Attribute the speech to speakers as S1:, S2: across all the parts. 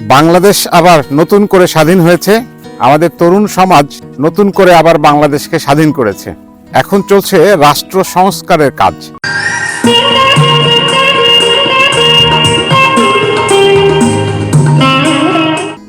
S1: বাংলাদেশ আবার নতুন করে স্বাধীন হয়েছে। আমাদের তরুণ সমাজ নতুন করে আবার বাংলাদেশকে স্বাধীন করেছে। এখন চলছে রাষ্ট্র সংস্কারের কাজ।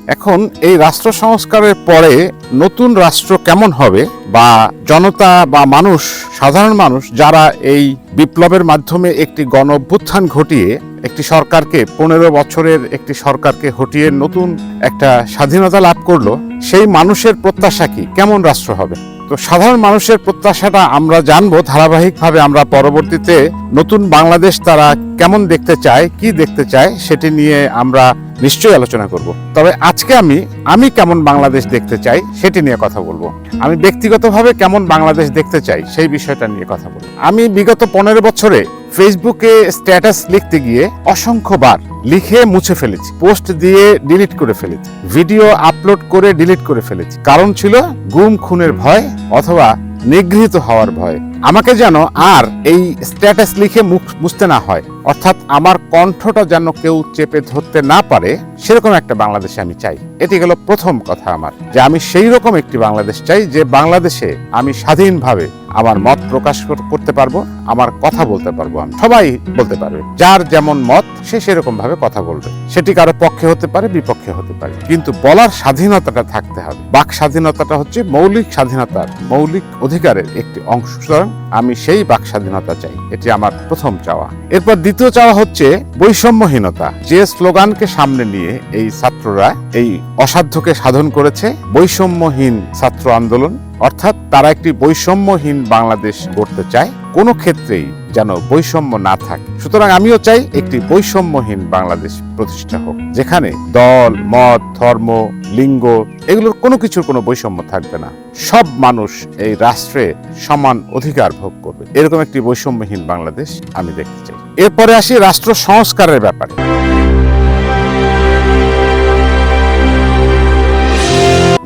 S1: এখন এই রাষ্ট্র সংস্কারের পরে নতুন রাষ্ট্র কেমন হবে বা জনতা বা মানুষ, সাধারণ মানুষ যারা এই বিপ্লবের মাধ্যমে একটি গণ অভ্যুত্থান ঘটিয়ে একটি সরকারকে পনেরো বছরের একটি সরকারকে হটিয়ে নতুন একটা স্বাধীনতা লাভ করল, সেই মানুষের প্রত্যাশা কি? কেমন রাষ্ট্র হবে? তো সাধারণ মানুষের প্রত্যাশাটা আমরা জানব, ধারাবাহিকভাবে আমরা পরবর্তীতে নতুন বাংলাদেশ তারা কেমন দেখতে চায়, কি দেখতে চায়, সেটি নিয়ে আমরা নিশ্চয়ই আলোচনা করব। তবে আজকে আমি আমি কেমন বাংলাদেশ দেখতে চাই, সেটি নিয়ে কথা বলব। আমি ব্যক্তিগতভাবে কেমন বাংলাদেশ দেখতে চাই, সেই বিষয়টা নিয়ে কথা বলব। আমি বিগত পনেরো বছরে ফেসবুকে স্ট্যাটাস লিখতে গিয়ে অসংখ্যবার লিখে মুছে ফেলেছি। পোস্ট দিয়ে ডিলিট করে ফেলেছি। ভিডিও আপলোড করে ডিলিট করে ফেলেছি। কারণ ছিল গুম, খুনের ভয় অথবা নিগৃহীত হওয়ার ভয়। আমাকে যেন আর এই স্ট্যাটাস লিখে মুখ মুছতে না হয়, অর্থাৎ আমার কণ্ঠটা যেন কেউ চেপে ধরতে না পারে, সেরকম একটা বাংলাদেশে আমি চাই। এটি গেল প্রথম কথা আমার, যে আমি সেই রকম একটি বাংলাদেশ চাই, যে বাংলাদেশে আমি স্বাধীনভাবে আমার মত প্রকাশ কর- করতে পারব, আমার কথা বলতে পারব আমি। সবাই বলতে পারবে, যার যেমন মত, সে সেরকম ভাবে কথা বলবে। সেটি কারও পক্ষে হতে পারে, বিপক্ষে হতে পারে। কিন্তু বলার স্বাধীনতাটা থাকতে হবে। বাক স্বাধীনতাটা হচ্ছে মৌলিক স্বাধীনতার মৌলিক অধিকারের একটি অংশ। সুতরাং আমি সেই বাক স্বাধীনতা চাই। এটি আমার প্রথম চাওয়া। এরপর দ্বিতীয় চাওয়া হচ্ছে বৈষম্যহীনতা। যে স্লোগানকে সামনে নিয়ে এই ছাত্ররা এই অসাধ্যকে সাধন করেছে, বৈষম্যহীন ছাত্র আন্দোলন, অর্থাৎ তারা একটি বৈষম্যহীন বাংলাদেশ গড়তে চায়। কোনো ক্ষেত্রেই যেন বৈষম্য না থাকে। সুতরাং আমিও চাই একটি বৈষম্যহীন বাংলাদেশ প্রতিষ্ঠা হোক, যেখানে দল, মত, ধর্ম, লিঙ্গ এগুলোর কোনো কিছুর কোনো বৈষম্য থাকবে না। সব মানুষ এই রাষ্ট্রে সমান অধিকার ভোগ করবে। এরকম একটি বৈষম্যহীন বাংলাদেশ আমি দেখতে চাই। এরপরে আসি রাষ্ট্র সংস্কারের ব্যাপারে।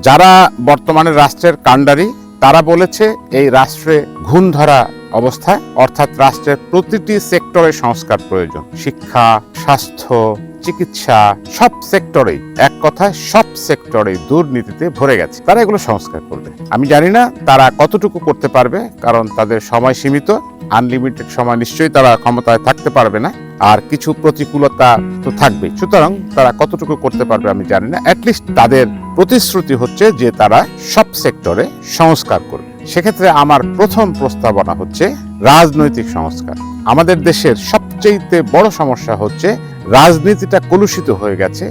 S1: যারা বর্তমানে রাষ্ট্রের কাণ্ডারি, তারা বলেছে এই রাষ্ট্রে ঘুণ ধরা অবস্থায় অর্থাৎ রাষ্ট্রের প্রতিটি সেক্টরে সংস্কার প্রয়োজন। শিক্ষা, স্বাস্থ্য, চিকিৎসা, সব সেক্টরেই, এক কথায় সব সেক্টরেই দুর্নীতিতে ভরে গেছে। তারা এগুলো সংস্কার করবে। আমি জানি না তারা কতটুকু করতে পারবে, কারণ তাদের সময় সীমিত, আনলিমিটেড সময় নিশ্চয়ই তারা ক্ষমতায় থাকতে পারবে না, আর কিছু প্রতিকূলতা তো থাকবে সুতরাং তারা কতটুকু করতে পারবে আমি জানি না। অ্যাটলিস্ট তাদের প্রতিশ্রুতি হচ্ছে যে তারা সব সেক্টরে সংস্কার করবে। সেক্ষেত্রে আমার প্রথম প্রস্তাবনা হচ্ছে রাজনৈতিক সংস্কার। আমাদের দেশের সবচেয়ে বড় সমস্যা হচ্ছে রাজনীতিটা কলুষিত হয়ে গেছে,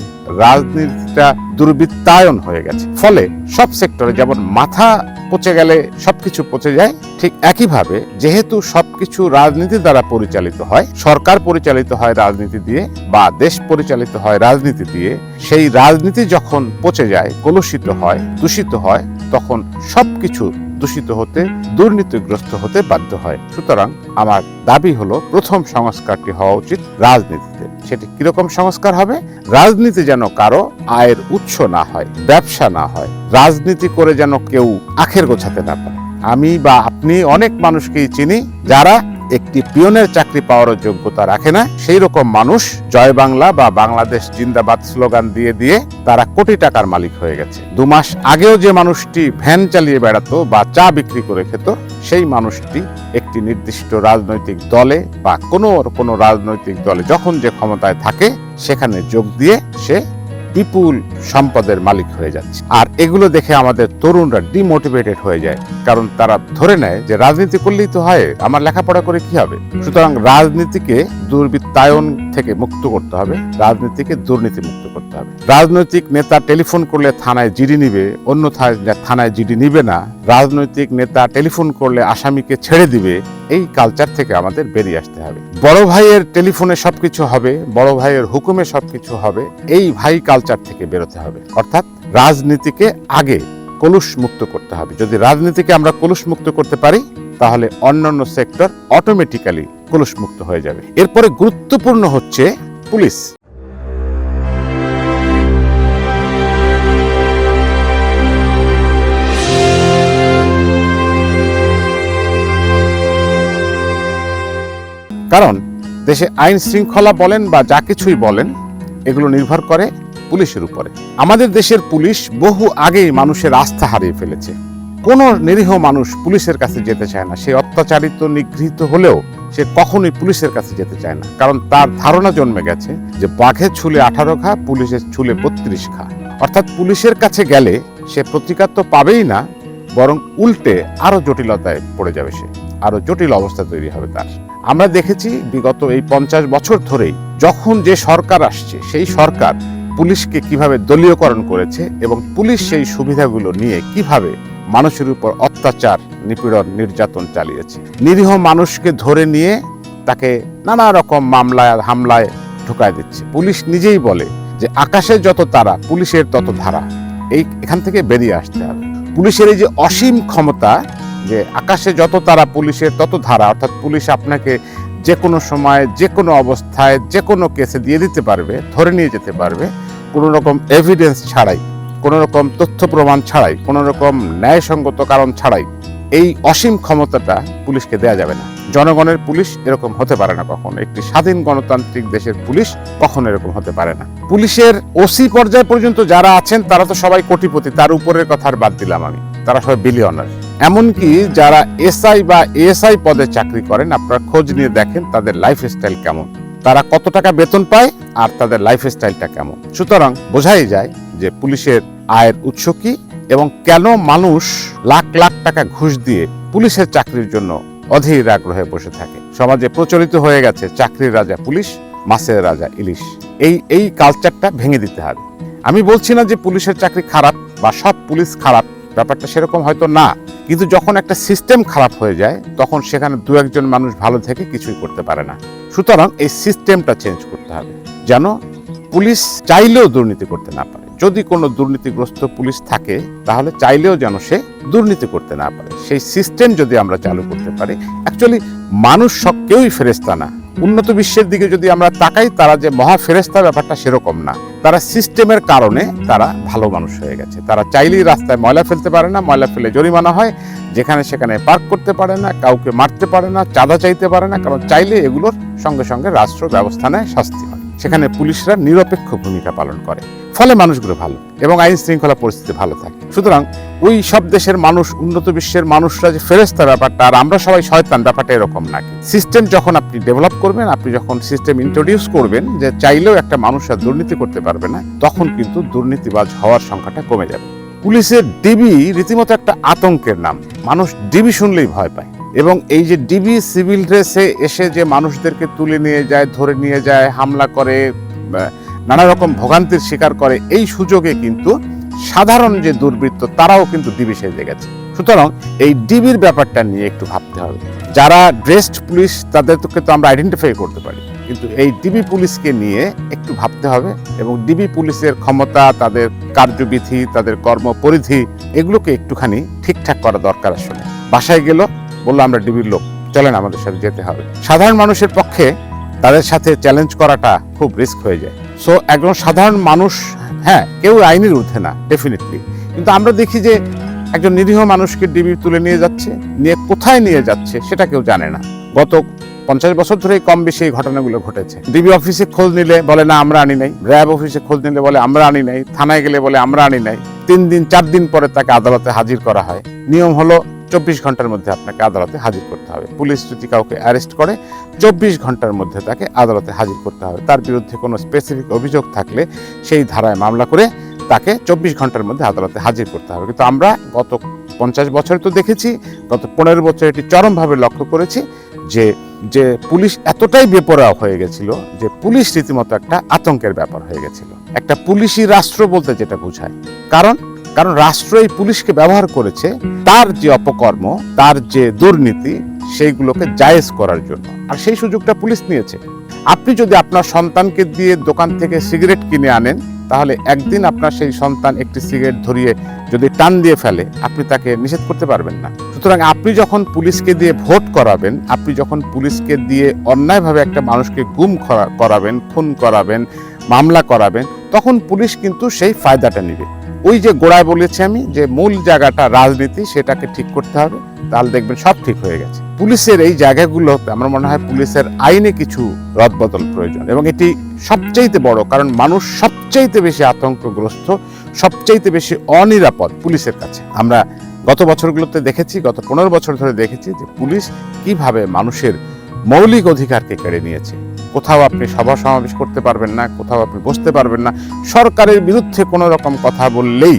S1: রাজনীতিটা দুর্বৃত্তায়ন হয়ে গেছে। ফলে সব সেক্টরে যেমন মাথা পচে গেলে সবকিছু পচে যায়, ঠিক একইভাবে যেহেতু সবকিছু রাজনীতি দ্বারা পরিচালিত হয়, সরকার পরিচালিত হয় রাজনীতি দিয়ে বা দেশ পরিচালিত হয় রাজনীতি দিয়ে, সেই রাজনীতি যখন পচে যায়, কলুষিত হয়, দূষিত হয়, তখন সবকিছু দূষিত হতে, দুর্নীতিগ্রস্ত হতে বাধ্য হয়। সুতরাং আমার দাবি হলো, প্রথম সংস্কারটি হওয়া উচিত রাজনীতিতে। সেটি কীরকম সংস্কার হবে? রাজনীতি যেন কারও আয়ের উৎস না হয়, ব্যবসা না হয়। রাজনীতি করে যেন কেউ আখের গোছাতে না পারে। আমি বা আপনি অনেক মানুষকেই চিনি যারা একটি পিয়নের চাকরি পাওয়ার যোগ্যতা রাখে না। সেই রকম মানুষ জয় বাংলা বা বাংলাদেশ জিন্দাবাদ স্লোগান দিয়ে দিয়ে তারা কোটি টাকার মালিক হয়ে গেছে। দু মাস আগেও যে মানুষটি ভ্যান চালিয়ে বেড়াতো বা চা বিক্রি করে খেত, সেই মানুষটি একটি নির্দিষ্ট রাজনৈতিক দলে বা কোনো কোনো রাজনৈতিক দলে যখন যে ক্ষমতায় থাকে, সেখানে যোগ দিয়ে সে বিপুল সম্পদের মালিক হয়ে যাচ্ছে। আর এগুলো দেখে আমাদের তরুণরা ডিমোটিভেটেড হয়ে যায়। কারণ তারা ধরে নেয় যে রাজনীতি করলেই তো হয়, আমার লেখাপড়া করে কি হবে? সুতরাং রাজনীতিকে দুর্বৃত্তায়ন থেকে মুক্ত করতে হবে, রাজনীতিকে দুর্নীতি মুক্ত করতে হবে। রাজনৈতিক নেতা টেলিফোন করলে থানায় জিডি নিবে, অন্যথায় যা থানায় জিডি নিবে না। রাজনৈতিক নেতা টেলিফোন করলে আসামিকে ছেড়ে দিবে এই কালচার থেকে আমাদের বেরিয়ে আসতে হবে। বড় ভাইয়ের টেলিফোনে সবকিছু হবে, বড় ভাইয়ের হুকুমে সবকিছু হবে, এই ভাই কালচার থেকে বেরোতে হবে। অর্থাৎ রাজনীতিকে আগে কলুষ মুক্ত করতে হবে। যদি রাজনীতিকে আমরা কলুষ মুক্ত করতে পারি, তাহলে অন্যান্য সেক্টর অটোমেটিক্যালি কলুষ মুক্ত হয়ে যাবে। এরপরে গুরুত্বপূর্ণ হচ্ছে পুলিশ। কারণ দেশে আইন শৃঙ্খলা বলেন বা যা কিছুই বলেন, এগুলো নির্ভর করে পুলিশের উপরে। আমাদের দেশের পুলিশ বহু আগেই মানুষের আস্থা হারিয়ে ফেলেছে। কোনো নিরীহ মানুষ পুলিশের কাছে যেতে চায় না। সে অত্যাচারিত, নিগৃহীত হলেও সে কখনোই পুলিশের কাছে যেতে চায় না। কারণ তার ধারণা জন্মে গেছে যে বাঘের ছুলে আঠারো খা পুলিশের ছুলে বত্রিশ খা অর্থাৎ পুলিশের কাছে গেলে সে প্রতিকার তো পাবেই না, বরং উল্টে আরও জটিলতায় পড়ে যাবে সে। আরও জটিল অবস্থা তৈরি হবে তার। আমরা দেখেছি বিগত এই পঞ্চাশ বছর ধরেই যখন যে সরকার আসছে, সেই সরকার পুলিশকে কীভাবে দলীয়করণ করেছে এবং পুলিশ সেই সুবিধাগুলো নিয়ে কীভাবে মানুষের উপর অত্যাচার, নিপীড়ন, নির্যাতন চালিয়েছে। নিরীহ মানুষকে ধরে নিয়ে তাকে নানা রকম মামলায়, হামলায় ঢুকায় দিচ্ছে। পুলিশ নিজেই বলে যে আকাশে যত তারা, পুলিশের তত ধারা। এই এখান থেকে বেরিয়ে আসতে হবে। পুলিশের এই যে অসীম ক্ষমতা যে আকাশে যত তারা পুলিশের তত ধারা, অর্থাৎ পুলিশ আপনাকে যে কোনো সময় যে কোনো অবস্থায় যে কোনো কেসে দিয়ে দিতে পারবে, ধরে নিয়ে যেতে পারবে। কোনো রকম এভিডেন্স ছাড়াই কোনো রকম তথ্য প্রমাণ ছাড়াই কোনো রকম ন্যায়সঙ্গত কারণ ছাড়াই এই অসীম ক্ষমতাটা পুলিশকে দেয়া যাবে না। জনগণের পুলিশ এরকম হতে পারে না কখনো। একটি স্বাধীন গণতান্ত্রিক দেশের পুলিশ কখনো এরকম হতে পারে না। পুলিশের ওসি পর্যায় পর্যন্ত যারা আছেন, তারা তো সবাই কোটিপতি। তার উপরের কথা আর বাদ দিলাম আমি। তারা সবাই বিলিয়নার এমনকি যারা এসআই বা এএসআই পদে চাকরি করেন, আপনারা খোঁজ নিয়ে দেখেন তাদের লাইফ স্টাইল কেমন। তারা কত টাকা বেতন পায় আর তাদের লাইফ স্টাইলটা কেমন। সুতরাং বোঝাই যায় যে পুলিশের আয়ের উৎস কি এবং কেন মানুষ লাখ লাখ টাকা ঘুষ দিয়ে পুলিশের চাকরির জন্য অধীর আগ্রহে বসে থাকে। সমাজে প্রচলিত হয়ে গেছে চাকরির রাজা পুলিশ, মাছের রাজা ইলিশ। এই এই কালচারটা ভেঙে দিতে হবে। আমি বলছি না যে পুলিশের চাকরি খারাপ বা সব পুলিশ খারাপ, ব্যাপারটা সেরকম হয়তো না। কিন্তু যখন একটা সিস্টেম খারাপ হয়ে যায়, তখন সেখানে দু একজন মানুষ ভালো থেকে কিছুই করতে পারে না। সুতরাং এই সিস্টেমটা চেঞ্জ করতে হবে, যেন পুলিশ চাইলেও দুর্নীতি করতে না পারে। যদি কোনো দুর্নীতিগ্রস্ত পুলিশ থাকে, তাহলে চাইলেও যেন সে দুর্নীতি করতে না পারে। সেই সিস্টেম যদি আমরা চালু করতে পারি অ্যাকচুয়ালি মানুষ সব কেউই ফেরেস্তা না। উন্নত বিশ্বের দিকে যদি আমরা তাকাই, তারা যে মহা ফেরেস্তা ব্যাপারটা সেরকম না। তারা সিস্টেমের কারণে তারা ভালো মানুষ হয়ে গেছে। তারা চাইলেই রাস্তায় ময়লা ফেলতে পারে না, ময়লা ফেলে জরিমানা হয়, যেখানে সেখানে পার্ক করতে পারে না, কাউকে মারতে পারে না, চাঁদা চাইতে পারে না, কারণ চাইলে এগুলোর সঙ্গে সঙ্গে রাষ্ট্র ব্যবস্থা নেয়, শাস্তি হয়। সেখানে পুলিশরা নিরপেক্ষ ভূমিকা পালন করে। ফলে মানুষগুলো ভালো এবং আইন শৃঙ্খলা পরিস্থিতি ভালো থাকে। সুতরাং ওই সব দেশের মানুষ, উন্নত বিশ্বের মানুষরা যে ফেরেস্তা ব্যাপারটা আর আমরা সবাই শয়তান, ব্যাপারটা এরকম না সিস্টেম যখন আপনি ডেভেলপ করবেন, আপনি যখন সিস্টেম ইন্ট্রোডিউস করবেন, যে চাইলেও একটা মানুষ আর দুর্নীতি করতে পারবে না, তখন কিন্তু দুর্নীতিবাজ হওয়ার সংখ্যাটা কমে যাবে। পুলিশের ডিবি রীতিমতো একটা আতঙ্কের নাম। মানুষ ডিবি শুনলেই ভয় পায়। এবং এই যে ডিবি সিভিল ড্রেসে এসে যে মানুষদেরকে তুলে নিয়ে যায়, ধরে নিয়ে যায়, হামলা করে নানা রকম ভোগান্তির শিকার করে, এই সুযোগে কিন্তু সাধারণ যে দুর্বৃত্ত, তারাও কিন্তু ডিবি সেজে গেছে সুতরাং এই ডিবির ব্যাপারটা নিয়ে একটু ভাবতে হবে। যারা ড্রেসড পুলিশ তাদেরকে তো আমরা আইডেন্টিফাই করতে পারি। কিন্তু এই ডিবি পুলিশকে নিয়ে একটু ভাবতে হবে এবং ডিবি পুলিশের ক্ষমতা, তাদের কার্যবিধি, তাদের কর্মপরিধি, এগুলোকে একটুখানি ঠিকঠাক করা দরকার আসলে। বাসায় গেল বলল, আমরা ডিবির লোক, চলেন আমাদের সাথে যেতে হবে। সাধারণ মানুষের পক্ষে তাদের সাথে চ্যালেঞ্জ করাটা খুব রিস্ক হয়ে যায়। সো একজন সাধারণ মানুষ হ্যাঁ কেউ আইনের ঊর্ধ্বে না ডেফিনেটলি কিন্তু আমরা দেখি যে একজন নিরীহ মানুষকে ডিবি তুলে নিয়ে যাচ্ছে, নিয়ে কোথায় নিয়ে যাচ্ছে সেটা কেউ জানে না। গত পঞ্চাশ বছর ধরেই কম বেশি এই ঘটনাগুলো ঘটেছে। ডিবি অফিসে খোঁজ নিলে বলে, না, আমরা আনি নাই। র্যাব অফিসে খোঁজ নিলে বলে, আমরা আনি নাই। থানায় গেলে বলে, আমরা আনি নাই। তিন দিন, চার দিন পরে তাকে আদালতে হাজির করা হয়। নিয়ম হলো চব্বিশ ঘণ্টার মধ্যে আপনাকে আদালতে হাজির করতে হবে। পুলিশ যদি কাউকে অ্যারেস্ট করে, চব্বিশ ঘণ্টার মধ্যে তাকে আদালতে হাজির করতে হবে। তার বিরুদ্ধে কোনো স্পেসিফিক অভিযোগ থাকলে সেই ধারায় মামলা করে তাকে চব্বিশ ঘণ্টার মধ্যে আদালতে হাজির করতে হবে। কিন্তু আমরা গত পঞ্চাশ বছরে তো দেখেছি, গত পনেরো বছর এটি চরমভাবে লক্ষ্য করেছি যে যে পুলিশ এতটাই বেপরোয়া হয়ে গেছিল যে পুলিশ রীতিমতো একটা আতঙ্কের ব্যাপার হয়ে গেছিল। একটা পুলিশি রাষ্ট্র বলতে যেটা বোঝায়। কারণ কারণ রাষ্ট্র এই পুলিশকে ব্যবহার করেছে, তার যে অপকর্ম, তার যে দুর্নীতি, সেইগুলোকে জায়েজ করার জন্য। আর সেই সুযোগটা পুলিশ নিয়েছে। আপনি যদি আপনার সন্তানকে দিয়ে দোকান থেকে সিগারেট কিনে আনেন, তাহলে একদিন আপনার সেই সন্তান একটি সিগারেট ধরিয়ে যদি টান দিয়ে ফেলে, আপনি তাকে নিষেধ করতে পারবেন না। সুতরাং আপনি যখন পুলিশকে দিয়ে ভোট করাবেন, আপনি যখন পুলিশকে দিয়ে অন্যায়ভাবে একটা মানুষকে গুম করা- করাবেন, খুন করাবেন, মামলা করাবেন, তখন পুলিশ কিন্তু সেই ফায়দাটা নেবে। ওই যে গোড়ায় বলেছি আমি, যে মূল জায়গাটা রাজনীতি, সেটাকে ঠিক করতে হবে। তাহলে দেখবেন সব ঠিক হয়ে গেছে। পুলিশের এই জায়গাগুলোতে আমার মনে হয় পুলিশের আইনে কিছু রদবদল প্রয়োজন এবং এটি সবচাইতে বড়, কারণ মানুষ সব সবচাইতে বেশি আতঙ্কগ্রস্ত, সবচাইতে বেশি অনিরাপদ পুলিশের কাছে। আমরা গত বছরগুলোতে দেখেছি, গত পনেরো বছর ধরে দেখেছি যে পুলিশ কীভাবে মানুষের মৌলিক অধিকারকে কেড়ে নিয়েছে। কোথাও আপনি সভা সমাবেশ করতে পারবেন না, কোথাও আপনি বসতে পারবেন না, সরকারের বিরুদ্ধে কোনো রকম কথা বললেই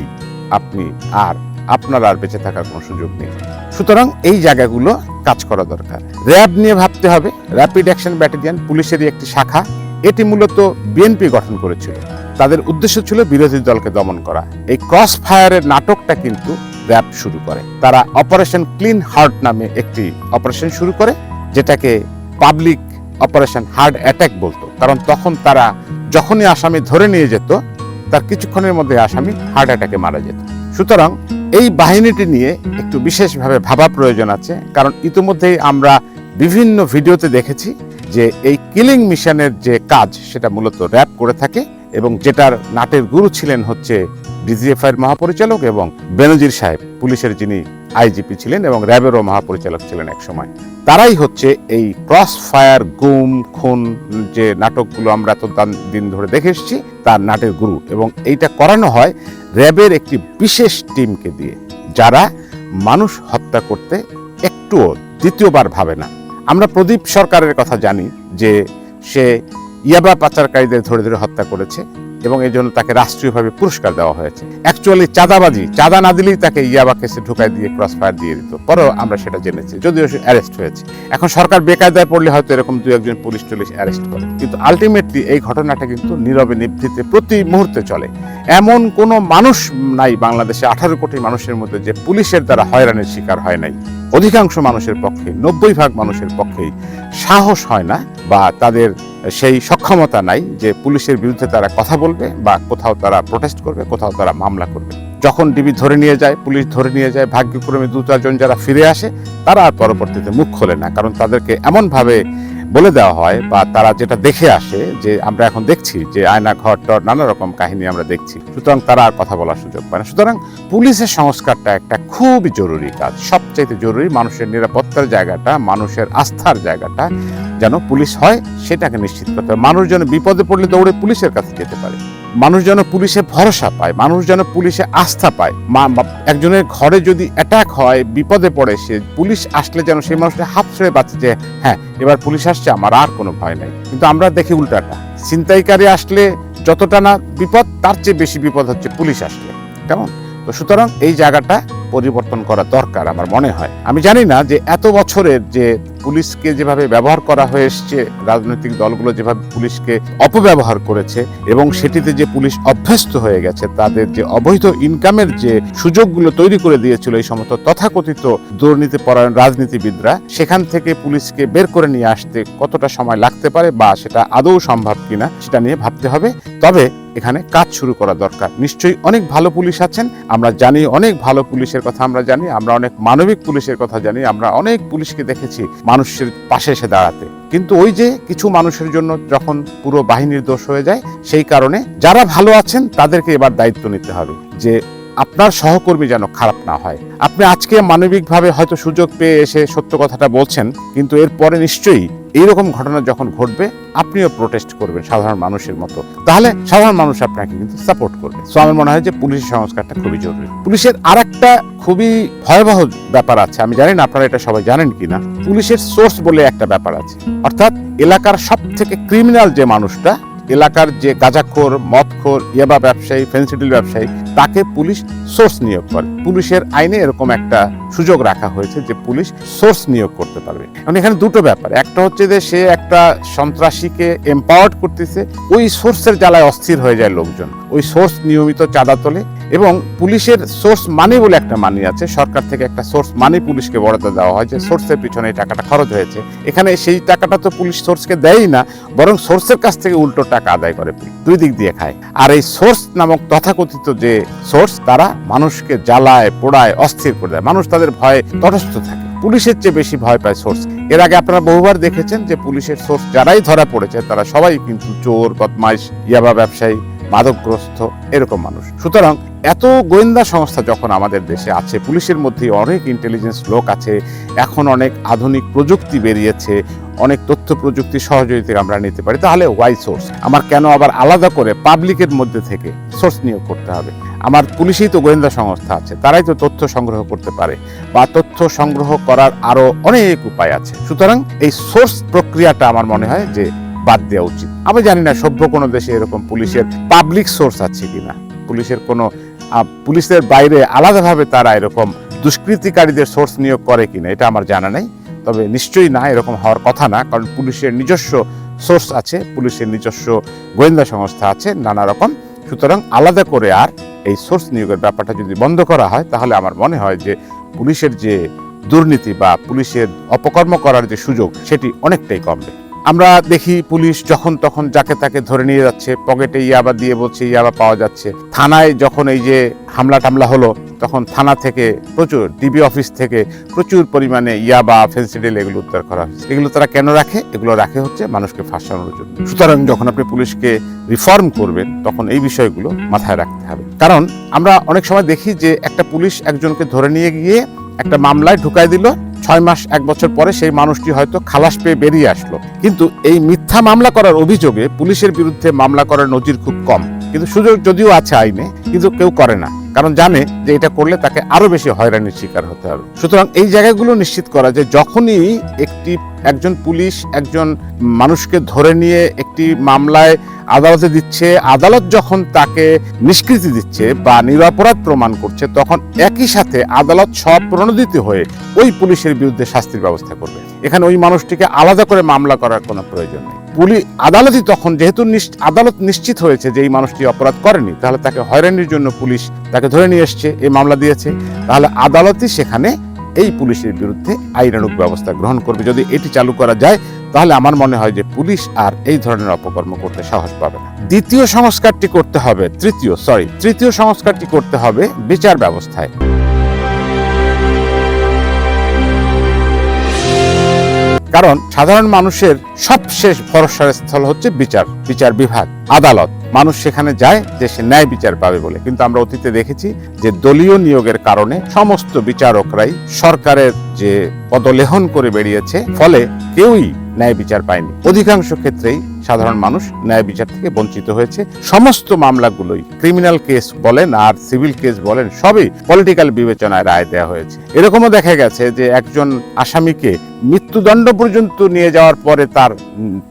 S1: আপনি আর আপনার আর বেঁচে থাকার কোনো সুযোগ নেই। সুতরাং এই জায়গাগুলো কাজ করা দরকার। র্যাব নিয়ে ভাবতে হবে। র্যাপিড অ্যাকশন ব্যাটালিয়ন পুলিশেরই একটি শাখা। এটি মূলত বিএনপি গঠন করেছিল। তাদের উদ্দেশ্য ছিল বিরোধী দলকে দমন করা। এই ক্রস ফায়ারের নাটকটা কিন্তু র্যাব শুরু করে। তারা অপারেশন ক্লিন হার্ট নামে একটি অপারেশন শুরু করে, যেটাকে পাবলিক অপারেশন হার্ট অ্যাটাক বলতো। কারণ তখন তারা যখনই আসামি ধরে নিয়ে যেত, তার কিছুক্ষণের মধ্যে আসামি হার্ট অ্যাটাকে মারা যেত। সুতরাং এই বাহিনীটি নিয়ে একটু বিশেষভাবে ভাবা প্রয়োজন আছে, কারণ ইতিমধ্যেই আমরা বিভিন্ন ভিডিওতে দেখেছি যে এই কিলিং মিশনের যে কাজ, সেটা মূলত র্যাব করে থাকে এবং যেটার নাটের গুরু ছিলেন হচ্ছে ডিজিএফআই এর মহাপরিচালক এবং বেনজির সাহেব, পুলিশের যিনি আইজিপি ছিলেন এবং র্যাবেরও মহাপরিচালক ছিলেন এক সময় তারাই হচ্ছে এই ক্রস ফায়ার গুম, খুন যে নাটকগুলো আমরা এত দিন ধরে দেখে এসেছি, তার নাটের গুরু। এবং এইটা করানো হয় র্যাবের একটি বিশেষ টিমকে দিয়ে, যারা মানুষ হত্যা করতে একটুও দ্বিতীয়বার ভাবে না। আমরা প্রদীপ সরকারের কথা জানি যে সে ইয়াবা পাচারকারীদের ধরে ধরে হত্যা করেছে। এবং এই জন্য তাকে রাষ্ট্রীয়ভাবে পুরস্কার দেওয়া হয়েছে। অ্যাকচুয়ালি চাঁদাবাজি, চাঁদা না দিলেই তাকে ইয়াবা কেসে ঢুকাই দিয়ে ক্রস ফায়ার দিয়ে দিত। পরেও আমরা সেটা জেনেছি, যদিও সে অ্যারেস্ট হয়েছে। এখন সরকার বেকায়দায় পড়লে হয়তো এরকম দু একজন পুলিশ টুলিশ অ্যারেস্ট করে। কিন্তু আলটিমেটলি এই ঘটনাটা কিন্তু নীরবে নিভৃতে প্রতি মুহূর্তে চলে। এমন কোনো মানুষ নাই বাংলাদেশে, আঠারো কোটি মানুষের মধ্যে যে পুলিশের দ্বারা হয়রানির শিকার হয় নাই। অধিকাংশ মানুষের পক্ষে নব্বই ভাগ মানুষের পক্ষেই সাহস হয় না বা তাদের সেই সক্ষমতা নাই যে পুলিশের বিরুদ্ধে তারা কথা বলবে বা কোথাও তারা প্রোটেস্ট করবে, কোথাও তারা মামলা করবে। যখন ডিবি ধরে নিয়ে যায়, পুলিশ ধরে নিয়ে যায়, ভাগ্যক্রমে দু চারজন যারা ফিরে আসে, তারা আর পরবর্তীতে মুখ খোলে না। কারণ তাদেরকে এমনভাবে বলে দেওয়া হয় বা তারা যেটা দেখে আসে যে আমরা এখন দেখছি যে আয়না ঘর টর নানা রকম কাহিনী আমরা দেখছি। সুতরাং তারা আর কথা বলার সুযোগ পায় না। সুতরাং পুলিশের সংস্কারটা একটা খুবই জরুরি কাজ। সবচাইতে জরুরি মানুষের নিরাপত্তার জায়গাটা মানুষের আস্থার জায়গাটা যেন পুলিশ হয় সেটাকে নিশ্চিত করতে হবে মানুষ যেন বিপদে পড়লে দৌড়ে পুলিশের কাছে যেতে পারে। মানুষ যেন পুলিশে ভরসা পায়, মানুষ যেন পুলিশে আস্থা পায়। মা একজনের ঘরে যদি অ্যাটাক হয়, বিপদে পড়ে, সে পুলিশ আসলে যেন সেই মানুষটা হাত ছেড়ে বাঁচে যে হ্যাঁ এবার পুলিশ আসছে, আমার আর কোনো ভয় নাই। কিন্তু আমরা দেখি উল্টাটা। ছিনতাইকারী আসলে যতটা না বিপদ, তার চেয়ে বেশি বিপদ হচ্ছে পুলিশ আসলে। কেমন? তো সুতরাং এই জায়গাটা পরিবর্তন করা দরকার আমার মনে হয়। আমি জানি না যে এত বছরের যে পুলিশকে যেভাবে ব্যবহার করা হয়ে এসছে, রাজনৈতিক দলগুলো যেভাবে পুলিশকে অপব্যবহার করেছে এবং সেটিতে যে পুলিশ অভ্যস্ত হয়ে গেছে, তাদের যে অবৈধ ইনকামের যে সুযোগগুলো তৈরি করে দিয়েছিল এই সমস্ত তথাকথিত দুর্নীতি পরায়ণ রাজনীতিবিদরা, সেখান থেকে পুলিশকে বের করে নিয়ে আসতে কতটা সময় লাগতে পারে বা সেটা আদৌ সম্ভব কিনা, সেটা নিয়ে ভাবতে হবে। তবে এখানে কাজ শুরু করা দরকার। নিশ্চয়ই অনেক ভালো পুলিশ আছেন, আমরা জানি অনেক ভালো পুলিশের কথা আমরা জানি, আমরা অনেক মানবিক পুলিশের কথা জানি, আমরা অনেক পুলিশকে দেখেছি মানুষের পাশে এসে দাঁড়াতে। কিন্তু ওই যে কিছু মানুষের জন্য যখন পুরো বাহিনীর দোষ হয়ে যায়, সেই কারণে যারা ভালো আছেন, তাদেরকে এবার দায়িত্ব নিতে হবে যে আপনার সহকর্মী যেন খারাপ না হয়। আপনি আজকে মানবিকভাবে হয়তো সুযোগ পেয়ে এসে সত্য কথাটা বলছেন, কিন্তু এরপরে নিশ্চয়ই এইরকম ঘটনা যখন ঘটবে, আপনিও প্রোটেস্ট করবেন সাধারণ মানুষের মতো। তাহলে সাধারণ মানুষ আপনাকে কিন্তু সাপোর্ট করবে। সো আমার মনে হয় যে পুলিশের সংস্কারটা খুবই জরুরি। পুলিশের আর একটা খুবই ভয়াবহ ব্যাপার আছে। আমি জানি না আপনারা এটা সবাই জানেন কিনা। পুলিশের সোর্স বলে একটা ব্যাপার আছে। অর্থাৎ এলাকার সব থেকে ক্রিমিনাল যে মানুষটা এলাকার যে গাঁজাখোর, মদখোর, ইয়াবা ব্যবসায়ী ফেন্সিডিল ব্যবসায়ী, তাকে পুলিশ সোর্স নিয়োগ করে। পুলিশের আইনে এরকম একটা সুযোগ রাখা হয়েছে যে পুলিশ সোর্স নিয়োগ করতে পারবে। এখন এখানে দুটো ব্যাপার। একটা হচ্ছে যে সে একটা সন্ত্রাসীকে এম্পাওয়ার্ড করতেছে, ওই সোর্সের জ্বালায় অস্থির হয়ে যায় লোকজন। ওই সোর্স নিয়মিত চাঁদা তোলে এবং পুলিশের সোর্স মানি বলে একটা মানি আছে, সরকার থেকে একটা সোর্স মানি পুলিশকে বরাদ্দ দেওয়া হয় যে সোর্সের পিছনে এই টাকাটা খরচ হয়েছে। এখানে সেই টাকাটা তো পুলিশ সোর্সকে দেয়ই না, বরং সোর্সের কাছ থেকে উল্টো টাকা আদায় করে, দুই দিক দিয়ে খায়। আর এই সোর্স নামক তথাকথিত যে সোর্স, তারা মানুষকে জ্বালায়, পোড়ায়, অস্থির করে দেয়। মানুষ তাদের ভয়ে তটস্থ থাকে। পুলিশের চেয়ে বেশি ভয় পায় সোর্স। এর আগে আপনারা বহুবার দেখেছেন যে পুলিশের সোর্স যারাই ধরা পড়েছে, তারা সবাই কিন্তু চোর, বদমাইশ, ইয়াবা ব্যবসায়ী মাদকগ্রস্ত এরকম মানুষ। সুতরাং এত গোয়েন্দা সংস্থা যখন আমাদের দেশে আছে, পুলিশের মধ্যে অনেক ইন্টেলিজেন্স লোক আছে, এখন অনেক আধুনিক প্রযুক্তি বেরিয়েছে, অনেক তথ্য প্রযুক্তি সহযোগিতা আমরা নিতে পারি, তাহলে ওয়াই সোর্স আমার কেন আবার আলাদা করে পাবলিকের মধ্যে থেকে সোর্স নিয়োগ করতে হবে? আমার পুলিশেই তো গোয়েন্দা সংস্থা আছে, তারাই তো তথ্য সংগ্রহ করতে পারে, বা তথ্য সংগ্রহ করার আরও অনেক উপায় আছে। সুতরাং এই সোর্স প্রক্রিয়াটা আমার মনে হয় যে বাদ দেওয়া উচিত। আমি জানি না, সভ্য কোনো দেশে এরকম পুলিশের পাবলিক সোর্স আছে কিনা। পুলিশের কোনো পুলিশের বাইরে আলাদাভাবে তারা এরকম দুষ্কৃতিকারীদের সোর্স নিয়োগ করে কিনা, এটা আমার জানা নেই। তবে নিশ্চয়ই না, এরকম হওয়ার কথা না, কারণ পুলিশের নিজস্ব সোর্স আছে, পুলিশের নিজস্ব গোয়েন্দা সংস্থা আছে, নানা রকম। সুতরাং আলাদা করে আর এই সোর্স নিয়োগের ব্যাপারটা যদি বন্ধ করা হয়, তাহলে আমার মনে হয় যে পুলিশের যে দুর্নীতি বা পুলিশের অপকর্ম করার যে সুযোগ, সেটি অনেকটাই কমবে। আমরা দেখি পুলিশ যখন তখন যাকে তাকে ধরে নিয়ে যাচ্ছে, পকেটে ইয়াবা দিয়ে বলছে, ইয়াবা পাওয়া যাচ্ছে। থানায় যখন এই যে হামলা টামলা হলো, তখন থানা থেকে প্রচুর, ডিবি অফিস থেকে প্রচুর পরিমাণে ইয়াবা, ফেন্সিডিল এগুলো উদ্ধার করা হয়েছে। এগুলো তারা কেন রাখে? এগুলো রাখে হচ্ছে মানুষকে ফাঁসানোর জন্য। সুতরাং যখন আপনি পুলিশকে রিফর্ম করবেন, তখন এই বিষয়গুলো মাথায় রাখতে হবে। কারণ আমরা অনেক সময় দেখি যে একটা পুলিশ একজনকে ধরে নিয়ে গিয়ে একটা মামলায় ঢুকাই দিল ছয় মাস, এক বছর পরে সেই মানুষটি হয়তো খালাস পেয়ে বেরিয়ে আসলো। কিন্তু এই মিথ্যা মামলা করার অভিযোগে পুলিশের বিরুদ্ধে মামলা করার নজির খুব কম। কিন্তু সুযোগ যদিও আছে আইনে, কিন্তু কেউ করে না। কারণ জানে যে এটা করলে তাকে আরও বেশি হয়রানির শিকার হতে হবে। সুতরাং এই জায়গাগুলো নিশ্চিত করা যে যখনই একটি, একজন পুলিশ একজন মানুষকে ধরে নিয়ে একটি মামলায় আদালতে দিচ্ছে, আদালত যখন তাকে নিষ্কৃতি দিচ্ছে বা নিরাপরাধ প্রমাণ করছে, তখন একই সাথে আদালত সব প্রণোদিত হয়ে ওই পুলিশের বিরুদ্ধে শাস্তির ব্যবস্থা করবে। এখানে ওই মানুষটিকে আলাদা করে মামলা করার কোনো প্রয়োজন নেই। পুলিশ আদালতই তখন যেহেতু আদালত নিশ্চিত হয়েছে যে এই মানুষটি অপরাধ করেনি, তাহলে তাকে হয়রানির জন্য পুলিশ তাকে ধরে নিয়ে এসছে, এই মামলা দিয়েছে। তাহলে আদালতই সেখানে এই পুলিশের বিরুদ্ধে আইনানুগ ব্যবস্থা গ্রহণ করবে। যদি এটি চালু করা যায়, তাহলে আমার মনে হয় যে পুলিশ আর এই ধরনের অপকর্ম করতে সাহস পাবে না। দ্বিতীয় সংস্কারটি করতে হবে, তৃতীয় সরি তৃতীয় সংস্কারটি করতে হবে বিচার ব্যবস্থায়। কারণ সাধারণ মানুষের সবশেষ ভরসার স্থল হচ্ছে বিচার বিচার বিভাগ, আদালত। মানুষ সেখানে যায় যে সে ন্যায় বিচার পাবে বলে। কিন্তু আমরা অতীতে দেখেছি যে দলীয় নিয়োগের কারণে সমস্ত বিচারকরাই সরকারের যে পদলেহন করে বেরিয়েছে, ফলে কেউই ন্যায় বিচার পায়নি। অধিকাংশ ক্ষেত্রেই সাধারণ মানুষ ন্যায় বিচার থেকে বঞ্চিত হয়েছে। সমস্ত মামলাগুলোই ক্রিমিনাল কেস বলেন আর সিভিল কেস বলেন, সবই পলিটিক্যাল বিবেচনায় রায় দেওয়া হয়েছে। এরকমও দেখা গেছে যে একজন আসামিকে মৃত্যুদণ্ড পর্যন্ত নিয়ে যাওয়ার পরে তার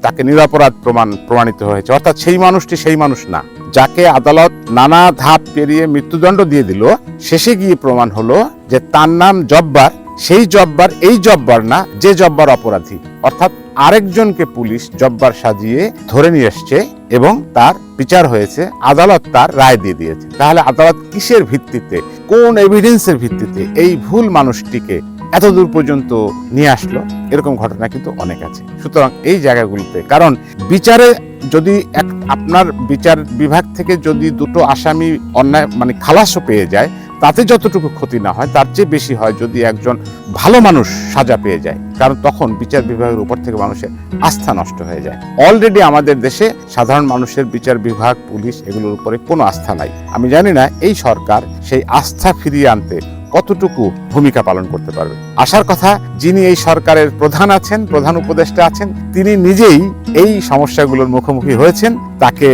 S1: তাকে নিরাপরাধ প্রমাণ, প্রমাণিত হয়েছে। অর্থাৎ সেই মানুষটি সেই মানুষ না। যাকে আদালত নানা ধাপ পেরিয়ে মৃত্যুদণ্ড দিয়ে দিল, শেষে গিয়ে প্রমাণ হলো যে তার নাম জব্বার সেই জব্বার, এই জব্বার না, যে জব্বার অপরাধী। অর্থাৎ আরেকজনকে পুলিশ জব্বার সাজিয়ে ধরে নিয়ে এসছে এবং তার বিচার হয়েছে, আদালত তার রায় দিয়ে দিয়েছে। তাহলে আদালত কিসের ভিত্তিতে, কোন এভিডেন্সের ভিত্তিতে এই ভুল মানুষটিকে এত দূর পর্যন্ত নিয়ে আসলো? এরকম ঘটনা কিন্তু অনেক আছে। সুতরাং এই জায়গাগুলোতে, কারণ বিচারে যদি এক, আপনার বিচার বিভাগ থেকে যদি দুটো আসামি অন্যায় মানে খালাসও পেয়ে যায় তাতে যতটুকু ক্ষতি না হয়, তার চেয়ে বেশি হয় যদি একজন ভালো মানুষ সাজা পেয়ে যায়। কারণ তখন বিচার বিভাগের উপর থেকে মানুষের আস্থা নষ্ট হয়ে যায়। অলরেডি আমাদের দেশে সাধারণ মানুষের বিচার বিভাগ, পুলিশ এগুলোর উপরে কোনো আস্থা নাই। আমি জানি না এই সরকার সেই আস্থা ফিরিয়ে আনতে কতটুকু ভূমিকা পালন করতে পারবে। আসার কথা, যিনি এই সরকারের প্রধান আছেন, প্রধান উপদেষ্টা আছেন, তিনি নিজেই এই সমস্যাগুলোর মুখোমুখি হয়েছেন। তাকে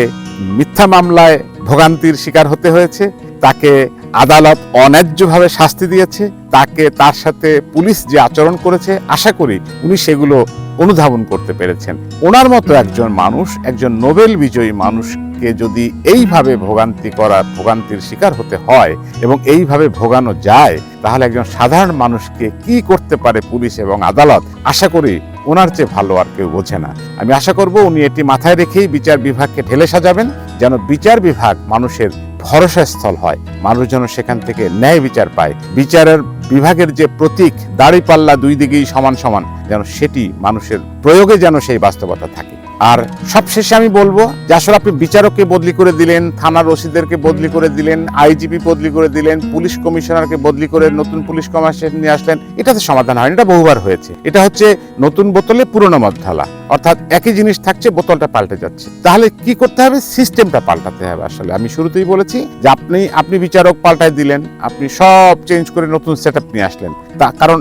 S1: মিথ্যা মামলায় ভোগান্তির শিকার হতে হয়েছে। তাকে আদালত অন্যায্যভাবে শাস্তি দিয়েছে, তাকে তার সাথে পুলিশ যে আচরণ করেছে, আশা করি উনি সেগুলো অনুধাবন করতে পেরেছেন। ওনার মতো একজন মানুষ, একজন নোবেল বিজয়ী মানুষকে যদি এইভাবে ভোগান্তি করা ভোগান্তির শিকার হতে হয় এবং এইভাবে ভোগানো যায়, তাহলে একজন সাধারণ মানুষকে কি করতে পারে পুলিশ এবং আদালত? আশা করি ওনার চেয়ে ভালো আর কেউ বোঝে না। আমি আশা করব উনি এটি মাথায় রেখেই বিচার বিভাগকে ঢেলে সাজাবেন, যেন বিচার বিভাগ মানুষের ভরসা স্থল হয়। মানুষ যেন সেখান থেকে ন্যায় বিচার পায়। বিচারের বিভাগের যে প্রতীক, দাড়ি পাল্লা দুই দিকেই সমান সমান, যেন সেটি মানুষের প্রয়োগে যেন সেই বাস্তবতা থাকে। আর সবশেষে আমি বলব যে আসলে আপনি বিচারককে বদলি করে দিলেন, থানার ওসিদেরকে বদলি করে দিলেন, আইজিপি বদলি করে দিলেন, পুলিশ কমিশনারকে বদলি করে নতুন পুলিশ কমিশনার নিয়ে আসলেন, এটাতে সমাধান হয়নি, এটা বহুবার হয়েছে। এটা হচ্ছে নতুন বোতলে পুরনো মদ ঢালা। অর্থাৎ একই জিনিস থাকছে, বোতলটা পাল্টে যাচ্ছে। তাহলে কি করতে হবে? সিস্টেমটা পাল্টাতে হবে আসলে। আমি শুরুতেই বলেছি যে আপনি আপনি বিচারক পাল্টায় দিলেন, আপনি সব চেঞ্জ করে নতুন সেট নিয়ে আসলেন। তা, কারণ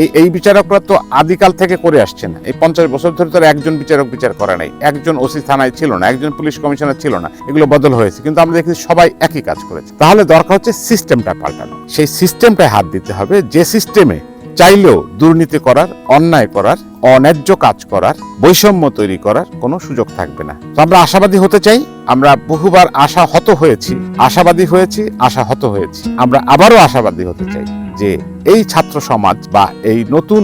S1: এই এই বিচারকরা তো আদিকাল থেকে করে আসছেন। এই পঞ্চাশ বছর ধরে তো একজন বিচারক বিচার করে নাই। একজন ওসি থানায় ছিল না, একজন পুলিশ কমিশনার ছিল না। এগুলো বদল হয়েছে, কিন্তু আমরা দেখি সবাই একই কাজ করেছে। তাহলে দরকার হচ্ছে সিস্টেমটা পাল্টানো। সেই সিস্টেমটায় হাত দিতে হবে। যে সিস্টেমে চাইলেও দুর্নীতি করার, অন্যায় করার, অন্যায্য কাজ করার, বৈষম্য তৈরি করার কোনো সুযোগ থাকবে না। আমরা আশাবাদী হতে চাই, আমরা বহুবার আশা হত হয়েছি, আশাবাদী হয়েছি আশা হত হয়েছি। আমরা আবারও আশাবাদী হতে চাই যে এই ছাত্র সমাজ বা এই নতুন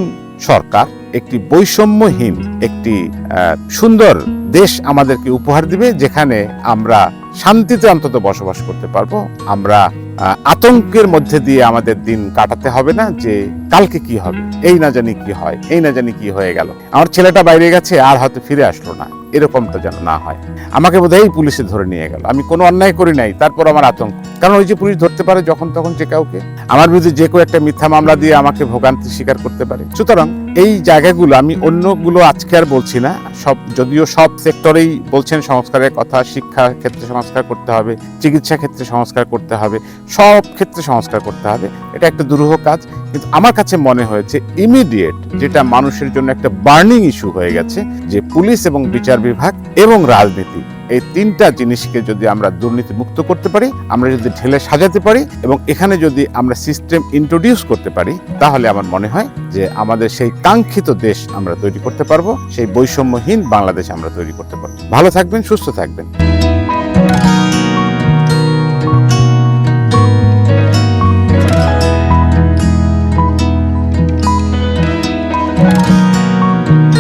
S1: সরকার একটি বৈষম্যহীন, একটি সুন্দর দেশ আমাদেরকে উপহার দিবে, যেখানে আমরা শান্তিতে অন্তত বসবাস করতে পারব। আমরা আতঙ্কের মধ্যে দিয়ে আমাদের দিন কাটাতে হবে না যে কালকে কি হবে, এই না জানি কি হয়, এই না জানি কি হয়ে গেল। আমার ছেলেটা বাইরে গেছে, আর হয়তো ফিরে আসলো না, এরকমটা যেন না হয়। আমাকে বোধহয় এই পুলিশে ধরে নিয়ে গেল। আমি কোনো অন্যায় করি নাই, তারপর আমার আতঙ্ক। কারণ ওই যে পুলিশ ধরতে পারে যখন তখন যে কাউকে। আমার বিরুদ্ধে যে কেউ একটা মিথ্যা মামলা দিয়ে আমাকে ভোগান্তি স্বীকার করতে পারে। সুতরাং এই জায়গাগুলো, আমি অন্যগুলো আজকে আর বলছি না। সব, যদিও সব সেক্টরেই বলছেন সংস্কারের কথা, শিক্ষা ক্ষেত্রে সংস্কার করতে হবে, চিকিৎসা ক্ষেত্রে সংস্কার করতে হবে। সব ক্ষেত্রে সংস্কার করতে হবে। এটা একটা দুরূহ কাজ। কিন্তু আমার কাছে মনে হয়েছে ইমিডিয়েট যেটা মানুষের জন্য একটা বার্নিং ইস্যু হয়ে গেছে, যে পুলিশ এবং বিচার বিভাগ এবং রাজনীতি, এই তিনটা জিনিসকে যদি আমরা দুর্নীতি মুক্ত করতে পারি, আমরা যদি ঢেলে সাজাতে পারি এবং এখানে যদি আমরা সিস্টেম ইন্ট্রোডিউস করতে পারি, তাহলে আমার মনে হয় যে আমাদের সেই কাঙ্ক্ষিত দেশ আমরা তৈরি করতে পারব, সেই বৈষম্যহীন বাংলাদেশ আমরা তৈরি করতে পারব। ভালো থাকবেন, সুস্থ থাকবেন।